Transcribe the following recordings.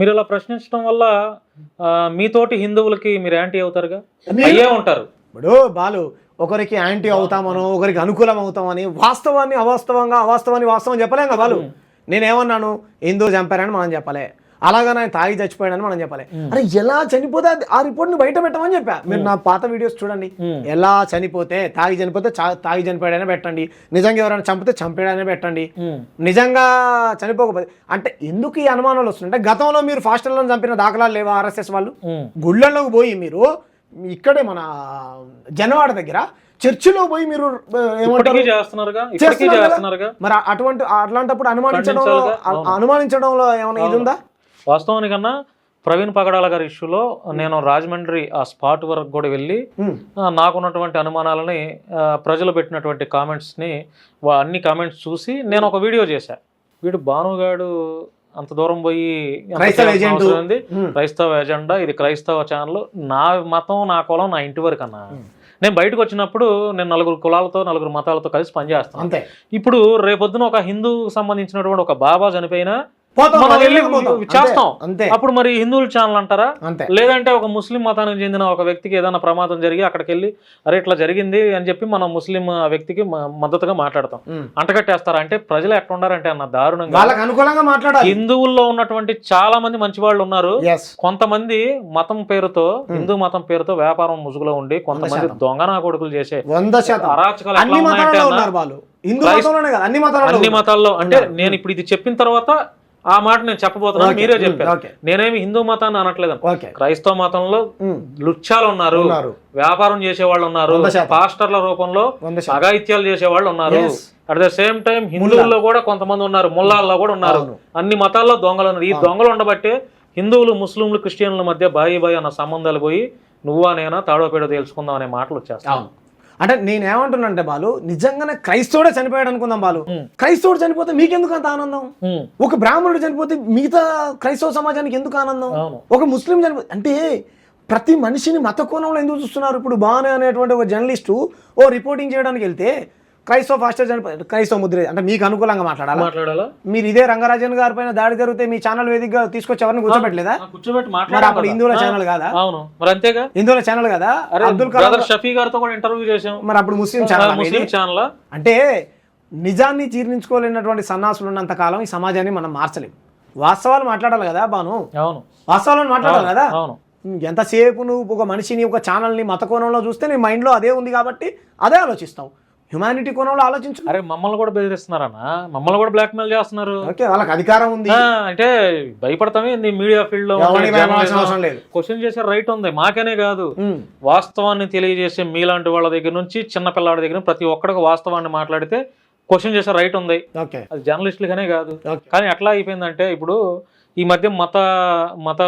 మీరు ఇలా ప్రశ్నించడం వల్ల మీతోటి హిందువులకి మీరు యాంటీ అవుతారుగా? అయ్యే ఉంటారు. ఇప్పుడు బాలు ఒకరికి యాంటీ అవుతామనో ఒకరికి అనుకూలం అవుతామని వాస్తవాన్ని అవాస్తవంగా అవాస్తవాన్ని వాస్తవం చెప్పలేం కదా బాలు? నేనేమన్నాను? హిందూ చంపారని మనం చెప్పలే. అలాగా నేను తాగి చచ్చిపోయాడని మనం చెప్పలే. అరే ఎలా చనిపోతే అది- ఆ రిపోర్ట్ని బయట పెట్టమని చెప్పా. మీరు నా పాత వీడియోస్ చూడండి. ఎలా చనిపోతే తాగి చనిపోతే తాగి చనిపోయాడనే పెట్టండి. నిజంగా ఎవరైనా చంపితే చంపాడనే పెట్టండి. నిజంగా చనిపోకపోతే అంటే ఎందుకు ఈ అనుమానాలు వస్తున్నాయి? అంటే గతంలో మీరు ఫాస్టర్లను చంపిన దాఖలాలు లేవా ఆర్ఎస్ఎస్ వాళ్ళు. గుళ్ళల్లోకి పోయి మీరు ఇక్కడే మన జనవాడ దగ్గర చర్చిలో పోయి మీరు మరి అటువంటి అట్లాంటప్పుడు అనుమానించడంలో అనుమానించడంలో ఏమైనా ఇది ఉందా? వాస్తవానికన్నా ప్రవీణ్ పగడాల గారి ఇష్యూలో నేను రాజమండ్రి ఆ స్పాట్ వరకు కూడా వెళ్ళి నాకున్నటువంటి అనుమానాలని ప్రజలు పెట్టినటువంటి కామెంట్స్ని వా- అన్ని కామెంట్స్ చూసి నేను ఒక వీడియో చేశా. వీడు భానుగాడు అంత దూరం పోయి ఉంది? క్రైస్తవ ఎజెండా ఇది క్రైస్తవ ఛానల్. నా మతం నా కులం నా ఇంటి వరకు అన్న. నేను బయటకు వచ్చినప్పుడు నేను నలుగురు కులాలతో నలుగురు మతాలతో కలిసి పనిచేస్తాను. అంతే. ఇప్పుడు రేపొద్దున ఒక హిందూ సంబంధించినటువంటి ఒక బాబా చనిపోయినా చేస్తాం. అంతే అప్పుడు మరి హిందువుల ఛానల్ అంటారా? అంతే. లేదంటే ఒక ముస్లిం మతానికి చెందిన ఒక వ్యక్తికి ఏదైనా ప్రమాదం జరిగి అక్కడికి వెళ్ళి అరే ఇట్లా జరిగింది అని చెప్పి మనం ముస్లిం ఆ వ్యక్తికి మద్దతుగా మాట్లాడతాం. ఉమ్. అంటగట్టేస్తారా? అంటే ప్రజలు ఎట్లా ఉండారంటే అన్న దారుణంగా. వాళ్ళకి అనుకూలంగా మాట్లాడాలి. హిందువుల్లో ఉన్నటువంటి చాలా మంది మంచి వాళ్ళు ఉన్నారు కొంతమంది మతం పేరుతో హిందూ మతం పేరుతో వ్యాపారం ముసుగులో ఉండి కొంతమంది. దొంగనా కొడుకులు చేసే అరాచకాలు అన్ని మతాలలో అంటే. నేను ఇప్పుడు ఇది చెప్పిన తర్వాత ఆ మాట నేను చెప్పబోతున్నాను మీరే ఉమ్, చెప్పారు. నేనేమి హిందూ మతాన్ని అనట్లేదు క్రైస్తవ మతంలో ఉమ్, లుచ్చాలు ఉన్నారు. వ్యాపారం చేసేవాళ్ళు ఉన్నారు. పాస్టర్ల రూపంలో అఘాయిత్యాలు చేసేవాళ్ళు ఉన్నారు. అట్ ద సేమ్ టైం హిందువుల్లో కూడా కొంతమంది ఉన్నారు ముల్లాల్లో కూడా ఉన్నారు. అన్ని మతాల్లో దొంగలు ఉన్నారు ఈ దొంగలు ఉండబట్టే హిందువులు ముస్లింలు క్రిస్టియన్ల మధ్య బాయి బాయి అన్న సంబంధాలు పోయి నువ్వా నేనా తాడో పేడో తెలుసుకుందాం అనే మాటలు వచ్చేస్తాయి అవును అంటే బాలు నిజంగానే క్రైస్తవుడే చనిపోయాడు అనుకుందాం బాలు. క్రైస్తవుడు చనిపోతే మీకెందుకు అంత ఆనందం? ఒక బ్రాహ్మణుడు చనిపోతే మిగతా క్రైస్తవ సమాజానికి ఎందుకు ఆనందం? ఒక ముస్లిం చనిపో అంటే ప్రతి మనిషిని మత కోణంలో ఎందుకు చూస్తున్నారు? ఇప్పుడు బానే అనేటువంటి ఒక జర్నలిస్టు ఓ రిపోర్టింగ్ చేయడానికి వెళ్తే క్రైస్తవ ఫాస్టర్ చనిపో క్రైస్తవ ముద్ర అంటే మీకు అనుకూలంగా మాట్లాడాలా? మాట్లాడాలా? మీరు ఇదే రంగరాజన్ గారి పైన దాడి జరిగితే మీ ఛానల్ వేదికగా తీసుకొచ్చి ఎవరిని కూర్చోబెట్టలేదా కూర్చోబెట్టి మాట్లాడాలి హిందువుల ఛానల్ కాదా? అవును. మరి అంతేగా? హిందువుల ఛానల్ కదా? అబ్దుల్ కలాం షఫీ గారితో కూడా ఇంటర్వ్యూ చేసాం మరి అప్పుడు ముస్లిం ఛానల్ ముస్లిం ఛానల్? అంటే నిజాన్ని జీర్ణించుకోలేనటువంటి సన్నాసులు ఉన్నంత కాలం ఈ సమాజాన్ని మనం మార్చలేం. వాస్తవాలు మాట్లాడాలి కదా బాను? అవును. వాస్తవాలను మాట్లాడాలి కదా? అవును. ఎంతసేపు నువ్వు ఒక మనిషిని ఒక ఛానల్ని మత కోణంలో చూస్తే నీ మైండ్లో అదే ఉంది కాబట్టి అదే ఆలోచిస్తావు. హ్యుమానిటీ కోణంలో ఆలోచించు. అరే మమ్మల్ని కూడా బెదిరిస్తున్నారన్న. మమ్మల్ని కూడా బ్లాక్మెయిల్ చేస్తున్నారు. ఓకే వాళ్ళకి అధికారం ఉంది. అంటే భయపడతామే మీడియా ఫీల్డ్లో? క్వశ్చన్ చేసే రైట్ ఉంది. మాకనే కాదు. వాస్తవాన్ని తెలియజేసే మీలాంటి వాళ్ళ దగ్గర నుంచి చిన్న పిల్లాడి దగ్గర ప్రతి ఒక్కడికి వాస్తవాన్ని మాట్లాడితే క్వశ్చన్ చేసే రైట్ ఉంది. అది జర్నలిస్టులుగానే కాదు. కానీ ఎట్లా అయిపోయిందంటే ఇప్పుడు ఈ మధ్య మత మత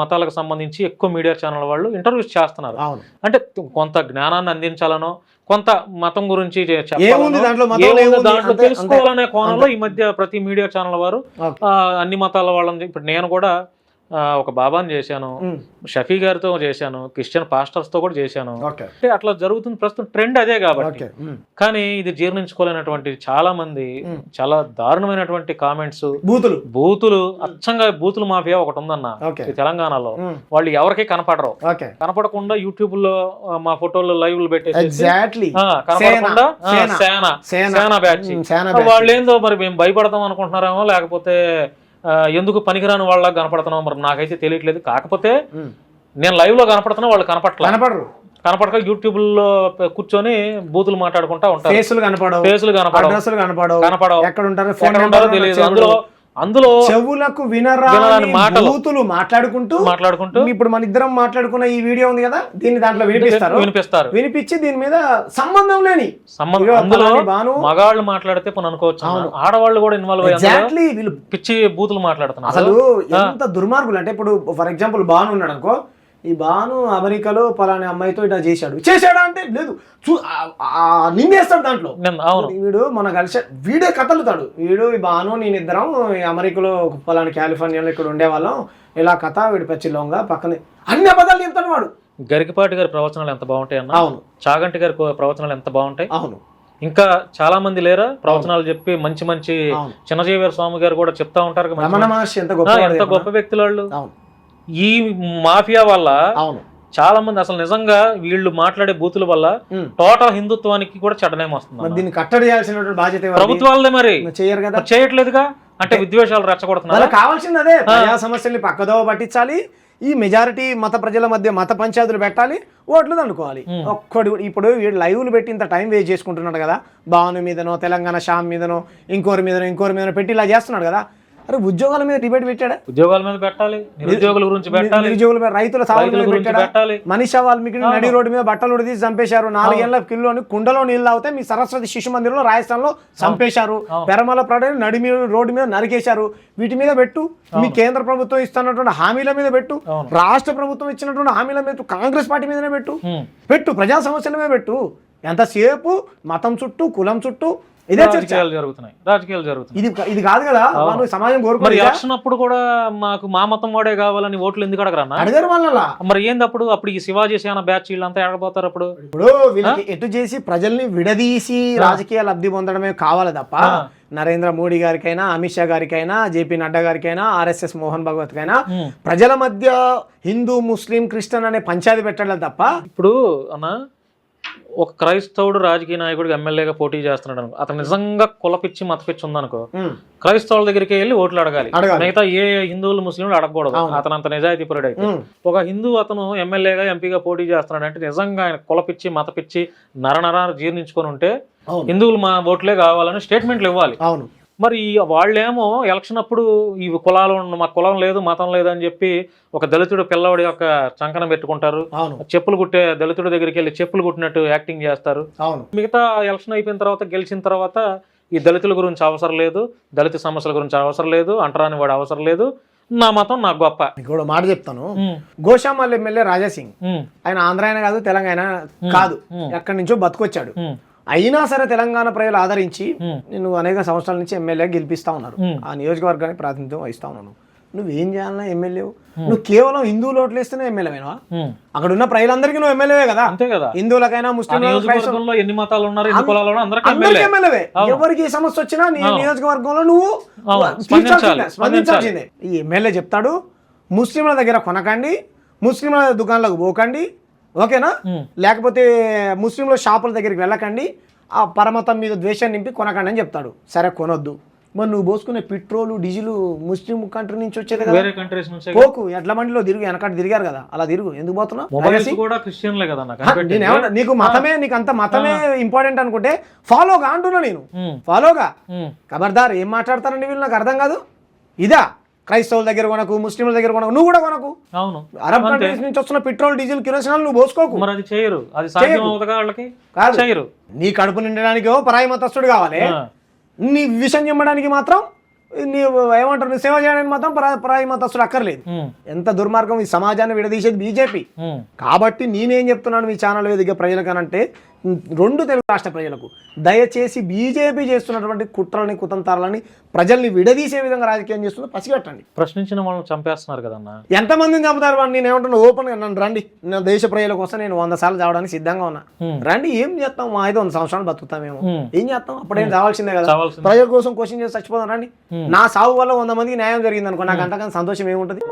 మతాలకు సంబంధించి ఎక్కువ మీడియా ఛానల్ వాళ్ళు ఇంటర్వ్యూస్ చేస్తున్నారు. అంటే కొంత జ్ఞానాన్ని అందించాలనో కొంత మతం గురించి దాంట్లో తెలుసుకోవాలనే కోణంలో ఈ మధ్య ప్రతి మీడియా ఛానల్ వారు అన్ని మతాల వాళ్ళని ఇప్పుడు నేను కూడా ఒక బాబాని చేశాను షఫీ గారితో చేశాను క్రిస్టియన్ పాస్టర్స్తో కూడా చేశాను. అంటే అట్లా జరుగుతుంది ప్రస్తుతం ట్రెండ్ అదే కాబట్టి. కానీ ఇది జీర్ణించుకోలేనటువంటి చాలా మంది. చాలా దారుణమైనటువంటి కామెంట్స్ బూతులు. బూతులు అచ్చంగా బూతులు మాఫియా ఒకటి ఉందన్న తెలంగాణలో. వాళ్ళు ఎవరికి కనపడరు. కనపడకుండా యూట్యూబ్లో మా ఫోటోలు లైవ్లు పెట్టేసి ఎగ్జాక్ట్లీ ఆ, కనపడకుండా సేన. బ్యాచ్. వాళ్ళు ఏందో మరి మేము భయపడతాం అనుకుంటున్నారేమో లేకపోతే ఎందుకు పనికిరాని వాళ్ళ కనపడుతున్నాం మరి నాకైతే తెలియట్లేదు. కాకపోతే నేను లైవ్లో కనపడుతున్నా వాళ్ళు కనపట్ల కనపడరు. కనపడక యూట్యూబ్లో కూర్చొని బూతులు మాట్లాడుకుంటా ఉంటారు. ఫేసులు కనపడవు. ఫేసులు కనపడవు. కనపడవు. ఎక్కడ ఉంటారు తెలియదు. అందులో అందులో చెవులకు వినరాని మాటలు. బూతులు మాట్లాడుకుంటూ మాట్లాడుకుంటూ ఇప్పుడు మన ఇద్దరం మాట్లాడుకున్న ఈ వీడియో ఉంది కదా దీన్ని దాంట్లో వినిపిస్తారు. వినిపిస్తారు. వినిపించి దీని మీద సంబంధం లేని సంబంధం అందులో బాను మగాళ్ళు మాట్లాడితే పోనీ అనుకోవచ్చు. ఆడవాళ్ళు కూడా ఇన్వాల్వ్ అయ్యి అందులో ఎగ్జాక్ట్లీ వీళ్ళు పిచ్చి బూతులు మాట్లాడుతున్నారు. అసలు ఎంత దుర్మార్గులు అంటే ఇప్పుడు ఫర్ ఎగ్జాంపుల్ బాను ఉన్నాడు అనుకో ఈ బాను అమెరికాలో పలానా అమ్మాయితో ఇట్లా చేశాడు. చేశాడా అంటే లేదు. చూ నిందేస్తాడు దాంట్లో. వీడు మన కలిసి వీడే కథలుతాడు వీడు ఈ బాను నేను ఇద్దరం ఈ అమెరికాలో పలానా కాలిఫోర్నియాలో ఇక్కడ ఉండేవాళ్ళం. ఇలా కథ వీడు పచ్చిలోంగా పక్కనే అన్ని అబద్ధాలు చెప్తాడు వాడు. గరికపాటి గారి ప్రవచనాలు ఎంత బాగుంటాయి అన్న? అవును. చాగంటి గారి ప్రవచనాలు ఎంత బాగుంటాయి? అవును. ఇంకా చాలా మంది లేరా ప్రవచనాలు చెప్పి మంచి మంచి అవును. చిన్నజీవర స్వామి గారు కూడా చెప్తా ఉంటారు ఎంత గొప్ప ఎంత గొప్ప వ్యక్తులు వాళ్ళు? అవును. ఈ మాఫియా వల్ల అవును. చాలా మంది అసలు నిజంగా వీళ్ళు మాట్లాడే బూతుల వల్ల. టోటల్ హిందుత్వానికి కూడా చెడ్డనేం వస్తుంది. దీన్ని కట్టడి చేయాల్సినటువంటి బాధ్యత? ప్రభుత్వాలదే మరి. చేయరు కదా. చేయట్లేదుగా? అంటే విద్వేషాలు రెచ్చగొడుతున్నారు? కావాల్సింది అదే. ప్రజా సమస్యల్ని పక్కదోవ పట్టించాలి. ఈ మెజారిటీ మత ప్రజల మధ్య మత పంచాయతీలు పెట్టాలి. ఓట్లు దండుకోవాలి. ఒక్కడు కూడా- ఇప్పుడు వీడు లైవ్లు పెట్టి ఇంత టైం వేస్ట్ చేసుకుంటున్నాడు కదా. భాను మీదనో తెలంగాణ షామ్ మీదనో ఇంకోరి మీదనో ఇంకోరి మీదనో పెట్టి ఇలా చేస్తున్నాడు కదా. అరే ఉద్యోగాల మీద డిబేట్ పెట్టాడా? ఉద్యోగాల మీద పెట్టాలి. నిరుద్యోగుల గురించి పెట్టాలి. నిరుద్యోగుల మీద రైతుల సాగు రైతుల మీద పెట్టాలి. మనిషి వాల్మీకి నడి రోడ్డు మీద బట్టలు ఉడిదీసి చంపేశారు. నాలుగేళ్ళ కిలోని కుండలో నీళ్ళు తాగితే మీ సరస్వతి శిశు మందిరంలో రాజస్థాన్లో చంపేశారు. పెరమల ప్రాడక్ట్ నడి మీద రోడ్డు మీద నరికేశారు. వీటి మీద పెట్టు. మీ కేంద్ర ప్రభుత్వం ఇస్తున్నటువంటి హామీల మీద పెట్టు. రాష్ట్ర ప్రభుత్వం ఇచ్చినటువంటి హామీల మీద కాంగ్రెస్ పార్టీ మీదనే పెట్టు. పెట్టు. ప్రజా సమస్యల మీద పెట్టు. ఎంతసేపు? మతం చుట్టూ కులం చుట్టూ? ఇదే చర్చ. రాజకీయాలు జరుగుతున్నాయి. రాజకీయాలు జరుగుతున్నాయి. ఇది ఇది కాదు కదా? మనం సమాజం మరి కోరుకోవాలి ఎలక్షన్ అప్పుడు కూడా మాకు మా మతం వాడే కావాలని ఓట్లు ఎందుకు అడగరన్నా? అడిగారు వాళ్ళ మరి ఏంది అప్పుడు అప్పుడు ఈ శివాజీ సేన బ్యాచ్ వీళ్ళంతా ఎడపోతారు అప్పుడు? ఇప్పుడు వీళ్ళకి ఎటు చేసి ప్రజల్ని విడదీసి రాజకీయ లబ్ధి పొందడమే కావాలి తప్ప నరేంద్ర మోడీ గారికైనా అమిత్ షా గారికైనా జేపీ నడ్డా గారికైనా ఆర్ఎస్ఎస్ మోహన్ భగవత్ కైనా. ప్రజల మధ్య హిందూ ముస్లిం క్రిస్టియన్ అనే పంచాయతీ పెట్టడం తప్ప ఇప్పుడు అన్న ఒక క్రైస్తవుడు రాజకీయ నాయకుడికి ఎమ్మెల్యేగా పోటీ చేస్తున్నాడు అనుకో అతను నిజంగా కులపిచ్చి మతపిచ్చి ఉందనుకో క్రైస్తవుల దగ్గరికి వెళ్ళి ఓట్లు అడగాలి. మిగతా ఏ హిందువులు ముస్లింలు అడగకూడదు. అతను అంత నిజాయితీ పరుడు ఒక హిందూ అతను ఎమ్మెల్యేగా ఎంపీగా పోటీ చేస్తున్నాడు అంటే నిజంగా ఆయన కులపిచ్చి మతపిచ్చి నరనర జీర్ణించుకొని ఉంటే హిందువులు మా ఓట్లే కావాలని స్టేట్మెంట్లు ఇవ్వాలి. అవును. మరి వాళ్ళేమో ఎలక్షన్ అప్పుడు ఈ కులాలు ఉన్న- మా కులం లేదు మతం లేదు అని చెప్పి ఒక దళితుడు పిల్లవాడి యొక్క చంకన పెట్టుకుంటారు. చెప్పులు కుట్టే దళితుడి దగ్గరికి వెళ్ళి చెప్పులు కుట్టినట్టు యాక్టింగ్ చేస్తారు. అవును. మిగతా ఎలక్షన్ అయిపోయిన తర్వాత గెలిచిన తర్వాత ఈ దళితుల గురించి అవసరం లేదు దళిత సమస్యల గురించి అవసరం లేదు అంటరాని వాడు అవసరం లేదు. నా మతం నాకు గొప్ప. కూడా మాట చెప్తాను. గోషామల్ ఎమ్మెల్యే రాజాసింగ్. ఆయన ఆంధ్ర కాదు తెలంగాణ కాదు. ఎక్కడి నుంచో బతుకొచ్చాడు. అయినా సరే తెలంగాణ ప్రజలు ఆదరించి. నేను అనేక సంవత్సరాల నుంచి ఎమ్మెల్యే గెలిపిస్తా ఉన్నారు. ఆ నియోజకవర్గానికి ప్రాతినిధ్యం వహిస్తా ఉన్నాను. నువ్వేం చేయాలన్నా ఎమ్మెల్యే నువ్వు కేవలం హిందువులు ఓట్లు వేస్తేనే ఎమ్మెల్యేవేనా ఉమ్. అక్కడ ఉన్న ప్రజలందరికీ నువ్వు ఎమ్మెల్యేవే కదా? అంతే కదా. హిందువులకైనా ఆ ముస్లిం నియోజకవర్గంలో ఎన్ని మతాలు ఉన్నారు ఎమ్మెల్యే. ఎవరికి సమస్య వచ్చినా నీ నియోజకవర్గంలో నువ్వు స్పందించాల్సిందే. ఈ ఎమ్మెల్యే చెప్తాడు ముస్లింల దగ్గర కొనకండి ముస్లింల దుకాణాలకు పోకండి ఓకేనా. లేకపోతే ముస్లింల షాపుల దగ్గరికి వెళ్ళకండి. ఆ పరమతం మీద ద్వేషాన్ని నింపి కొనకండి అని చెప్తాడు. సరే కొనొద్దు. మరి నువ్వు పోసుకునే పెట్రోల్ డీజిల్ ముస్లిం కంట్రీ నుంచి వచ్చేది కదా. వేరే కంట్రీస్ నుంచి పోకు ఎడ్ల బండిలో తిరుగు వెనకాల తిరిగారు కదా. అలా తిరుగు. ఎందుకు పోతున్నావు? నాకు మతమే నీకు అంత మతమే ఇంపార్టెంట్ అనుకుంటే ఫాలోగా అంటున్నా నేను. ఫాలోగా ఖబర్దార్ ఏం మాట్లాడతారండి వీళ్ళు? నాకు అర్థం కాదు. ఇదా? క్రైస్తవుల దగ్గర కొనకు ముస్లింల దగ్గర కొనకు నువ్వు కూడా కొనకు. అవును. అరబ్ కంట్రీస్ నుంచి వస్తున్న పెట్రోల్ డీజిల్ కిరోసినాలు నువ్వు పోసుకోకు. మరి అది చేయరు. అది వాళ్ళకి? కాదు. చేయరు. నీ కడుపు నిండడానికి పరాయి మతస్థుడు కావాలి. నీ విషం చెమ్మడానికి మాత్రం నీ ఏమంటారు సేవ చేయడానికి మాత్రం పరా పరాయి మతస్థుడు అక్కర్లేదు. ఎంత దుర్మార్గం ఈ సమాజాన్ని విడదీసేది బీజేపీ. కాబట్టి నేనేం చెప్తున్నాను మీ ఛానల్ వేదిక ప్రజలకనంటే రెండు తెలుగు రాష్ట్ర ప్రజలకు. దయచేసి బీజేపీ చేస్తున్నటువంటి కుట్రలని కుతంత్రాలని ప్రజల్ని విడదీసే విధంగా రాజకీయం చేస్తుందో పసిగట్టండి. ప్రశ్నించిన వాళ్ళని చంపేస్తున్నారు కదన్నా? ఎంతమందిని చంపుతారు వాడిని? నేను ఏమంటున్నా ఓపెన్గా నన్ను రండి. నా దేశ ప్రజల కోసం నేను వంద సార్లు చావడానికి సిద్ధంగా ఉన్నా. రండి ఏం చేస్తాం? మా అయితే వంద సంవత్సరాలు బతుకుతామేమో. ఏం చేస్తాం? అప్పుడేం చావాల్సిందే కదా. ప్రజల కోసం క్వశ్చన్ చేసి చచ్చిపోదాం రండి. నా సాగు వల్ల వంద మందికి న్యాయం జరిగింది అనుకో నాకు అంతకన్నా సంతోషం ఏముంటుంది?